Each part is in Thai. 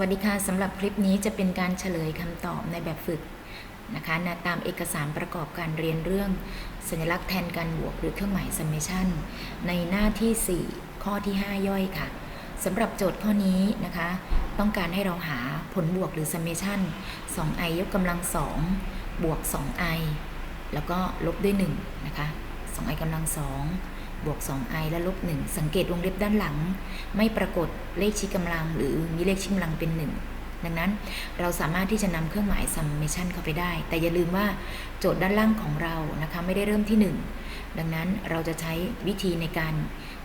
วัสดีค่ะสำหรับคลิปนี้จะเป็นการเฉลยคำตอบในแบบฝึกนะคะนะตามเอกสารประกอบการเรียนเรื่อง สัญลักษณ์แทนการบวกหรือเครื่องหมาย summation ในหน้าที่ 4 ข้อที่ 5 ย่อยค่ะสำหรับโจทย์ข้อนี้นะคะ ต้องการให้เราหาผลบวกหรือ summation 2i ยกกำลัง 2 บวก 2i แล้วก็ลบด้วย1นะคะ 2i กำลัง2 บวก 2i และลบ 1 สังเกตวงเล็บด้านหลัง ไม่ปรากฏเลขชี้กำลัง หรือมีเลขชี้กำลังเป็น 1 ดังนั้นเราสามารถที่จะนำเครื่องหมาย summation เข้าไปได้ แต่อย่าลืมว่าโจทย์ด้านล่างของเรานะคะไม่ได้เริ่มที่ 1 ดังนั้นเราจะใช้วิธีในการ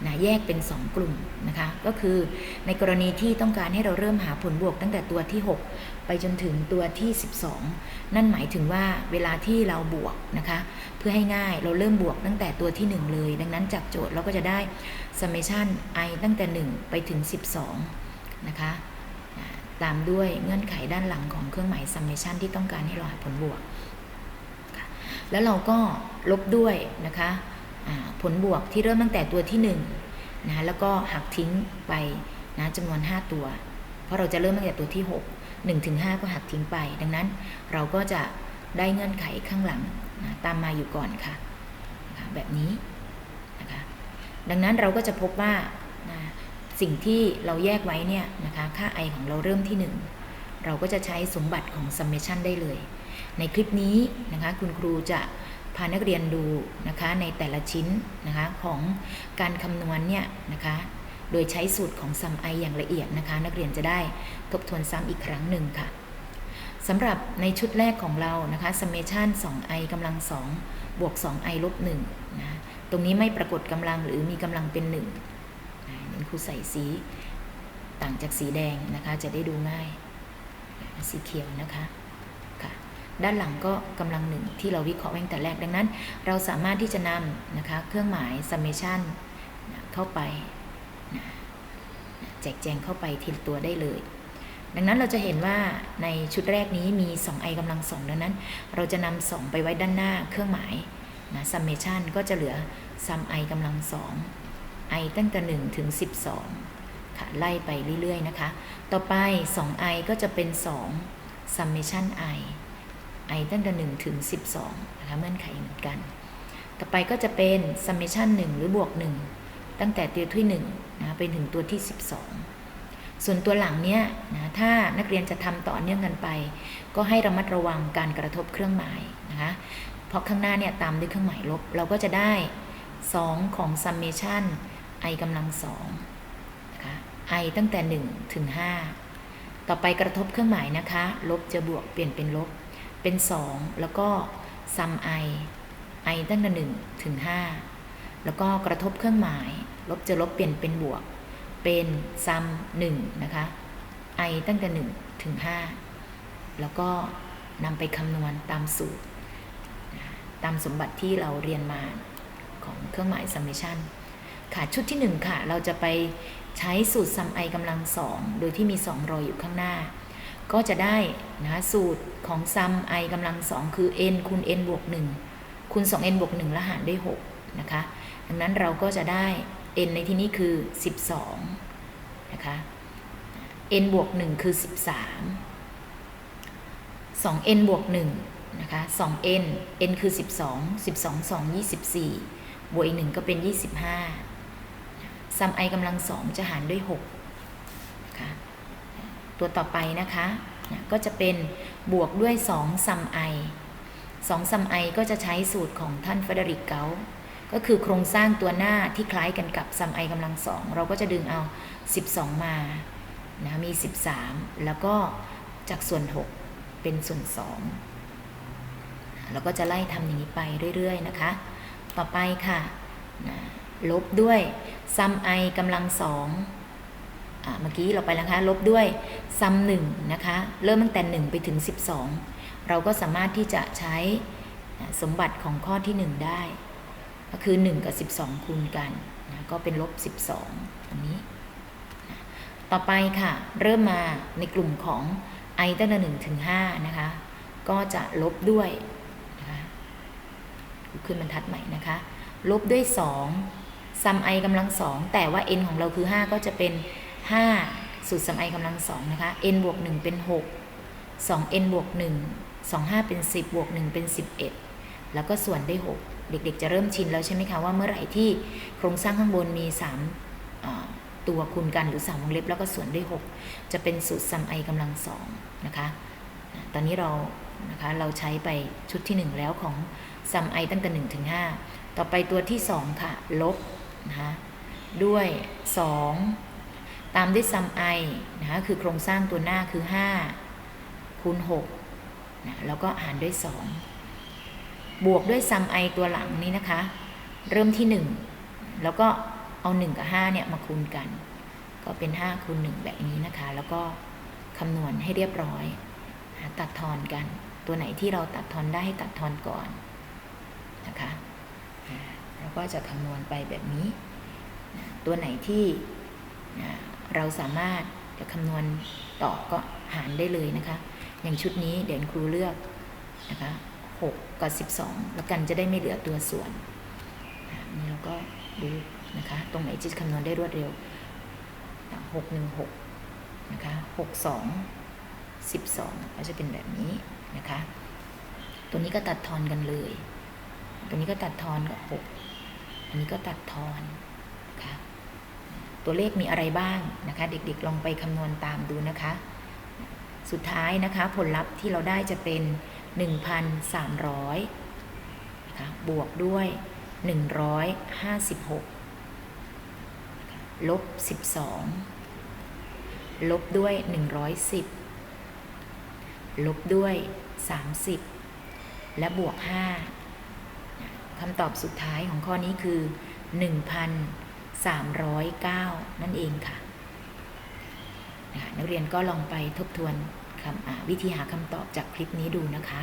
นะแยกเป็น 2 กลุ่มนะคะ ก็คือในกรณีที่ต้องการให้เราเริ่มหาผลบวกตั้งแต่ตัวที่ 6 ไปจนถึงตัวที่ 12 นั่นหมายถึงว่าเวลาที่เราบวกนะคะ เพื่อให้ง่ายเราเริ่มบวกตั้งแต่ตัวที่ 1 เลย ดังนั้นจากโจทย์เราก็จะได้ summation i ตั้งแต่ 1 ไปถึง 12 นะคะตามด้วยเงื่อนไขด้านหลังของเครื่องหมาย summation ที่ต้องการให้เราหาผลบวก แล้วเราก็ ลบด้วยนะคะผลบวกที่เริ่มตั้งแต่ตัวที่1นะแล้วก็หักทิ้งไปนะจำนวน 5 ตัว เพราะเราจะเริ่มตั้งแต่ตัวที่ 6 1ถึง5ก็หักทิ้งไป ดังนั้นเราก็จะได้เงื่อนไขข้างหลังนะตามมาอยู่ก่อนค่ะนะแบบนี้นะคะดังนั้นเราก็จะพบว่านะสิ่งที่เราแยกไว้เนี่ยนะคะค่า i ของเราเริ่มที่ 1 เราก็จะใช้สมบัติของ summation ได้เลย ในคลิปนี้นะคะคุณครูจะานักเรียนดูนะคะในแต่ละชิ้นนะคะของการคำนวณเนี่ยนะคะโดยใช้สูตรของ sum i ออย่างละเอียดนะคะ นักเรียนจะได้ทบทวนซ้ำอีกครั้งหนึ่งค่ะสำหรับในชุดแรกของเรานะคะ summation 2i กำลัง 2 บวก 2i ลบ1นะตรงนี้ไม่ปรากฏกำลังหรือมีกำลังเป็น1นะนี่ครูใส่สีต่างจากสีแดงนะคะจะได้ดูง่าย สีเขียวนะคะ ด้านหลังก็กำลังหนึ่งที่เราวิเคราะห์ไว้ตั้งแต่แรกดังนั้น เราสามารถที่จะนำนะคะเครื่องหมาย summation เข้าไปแจกแจงเข้าไปทีละตัวได้เลย ดังนั้นเราจะเห็นว่าในชุดแรกนี้มี 2i กำลังสองดังนั้น เราจะนำ2ไปไว้ด้านหน้าเครื่องหมายนะ summation ก็จะเหลือ sum i กำลังสอง i ตั้งแต่1ถึง 12 ค่ะ ไล่ไปเรื่อยๆนะคะ ต่อไป 2i ก็จะเป็น 2 summation i i ตั้งแต่1ถึง 12นะคะเงื่อนไขเหมือนกัน ต่อไปก็จะเป็น summation 1 หรือบวก 1 ตั้งแต่ตัวที่1นะเป็นถึงตัวที่ 12 ส่วนตัวหลังเนี้ยนะถ้านักเรียนจะทำต่อเนื่องกันไป ก็ให้ระมัดระวังการกระทบเครื่องหมายนะคะเพราะข้างหน้าเนี่ยตามด้วยเครื่องหมายลบ เราก็จะได้ 2 ของ summation i กำลัง2นะคะ i ตั้งแต่ 1 ถึง 5 ต่อไปกระทบเครื่องหมายนะคะ ลบจะบวกเปลี่ยนเป็นลบ เป็น 2 แล้วก็ sum i i ตั้งแต่1ถึง 5 แล้วก็กระทบเครื่องหมาย ลบจะลบเปลี่ยนเป็นบวก เป็น sum 1นะคะ i ตั้งแต่1ถึง 5 แล้วก็นำไปคำนวณตามสูตร ตามสมบัติที่เราเรียนมาของเครื่องหมาย summation ค่ะชุดที่ 1 ค่ะ เราจะไปใช้สูตร sum i กำลัง 2 โดยที่มี 2 รอยอยู่ข้างหน้า ก็จะได้นะสูตรของ sum i กำลัง2คือ n คูณ n บวก1คูณ 2n บวก1แล้วหารด้วย6นะคะ ดังนั้นเราก็จะได้ n ในที่นี้คือ 12 นะคะ n บวก 1 คือ 13 2n บวก1นะคะ 2n n คือ 12 12 2 24 บวกอีก 1 ก็เป็น 25ซัม i กำลัง2จะหารด้วย6นะคะ ตัวต่อไปนะคะนะก็จะเป็นบวกด้วย2ซัม i 2ซัม i ก็จะใช้สูตรของท่านเฟเดริกเกาก็คือโครงสร้างตัวหน้าที่คล้ายกันกับซัม i กำลัง2เราก็จะดึงเอา 12 มานะมี 13 แล้วก็จากส่วน 6 เป็นส่วน2แล้วก็จะไล่ทำอย่างนี้ไปเรื่อย ๆ นะคะ ต่อไปค่ะนะลบด้วยซัม i กำลังสอง เมื่อกี้เราไปแล้วคะลบด้วยซัมหนึ่งนะคะ เริ่มตั้งแต่ 1 ไปถึง 12 เราก็สามารถที่จะใช้สมบัติของข้อที่ 1 ได้ ก็คือ 1 กับ 12 คูณกันนะก็เป็นลบ 12 อันนี้ ต่อไปค่ะ เริ่มมาในกลุ่มของ i ตั้งแต่1ถึง5นะคะ ก็จะลบด้วยนะคะขึ้นบรรทัดใหม่นะคะ ลบด้วย 2ซัม i กำลัง2แต่ว่า n ของเราคือ 5 ก็จะเป็น 5สูตร sum i กำลังสองนะคะ n บวก1เป็น 6 2n บวก1 2 5 เป็น 10 บวก 1 เป็น 11 แล้วก็ส่วนได้ 6 เด็กๆ จะเริ่มชินแล้วใช่ไหมคะว่าเมื่อไหร่ที่โครงสร้างข้างบนมี 3 ตัวคูณกันหรือ3วงเล็บแล้วก็ส่วนได้ 6 จะเป็นสูตร sum i กำลังสองนะคะ ตอนนี้เรานะคะเราใช้ไปชุดที่ 1 แล้วของ sum i ตั้งแต่1ถึง5ต่อไปตัวที่ 2 ค่ะ ลบนะคะด้วย 2 ตามด้วย sum i นะคะคือโครงสร้างตัวหน้าคือ 5 คูณ6นะแล้วก็หารด้วย 2 บวกด้วย sum i ตัวหลังนี้นะคะ เริ่มที่ 1 แล้วก็เอา 1 กับ 5 เนี่ย มาคูณกัน ก็เป็น 5 คูณ 1 แบบนี้นะคะ แล้วก็คำนวณให้เรียบร้อย ตัดทอนกัน ตัวไหนที่เราตัดทอนได้ให้ตัดทอนก่อนนะคะแล้วก็จะคำนวณไปแบบนี้ ตัวไหนที่ เราสามารถจะคำนวณต่อก็หารได้เลยนะคะ อย่างชุดนี้เดี๋ยวครูเลือกนะคะ6กับ12 แล้วกันจะได้ไม่เหลือตัวส่วนนี่เราก็ดูนะคะ ตรงไหนจะคำนวณได้รวดเร็ว 616 นะคะ 62 12 ก็จะเป็นแบบนี้นะคะ ตัวนี้ก็ตัดทอนกันเลย ตัวนี้ก็ตัดทอนกับ 6 อันนี้ก็ตัดทอน ตัวเลขมีอะไรบ้างนะคะ เด็กๆ ลองไปคำนวณตามดูนะคะ สุดท้ายนะคะผลลัพธ์ที่เราได้จะเป็น 1,300นะคะบวกด้วย 156 ลบ 12 ลบด้วย 110 ลบด้วย 30 และบวก 5คำตอบสุดท้ายของข้อนี้คือ 309 นั่นเองค่ะนักเรียนก็ลองไปทบทวนวิธีหาคำตอบจากคลิปนี้ดูนะคะ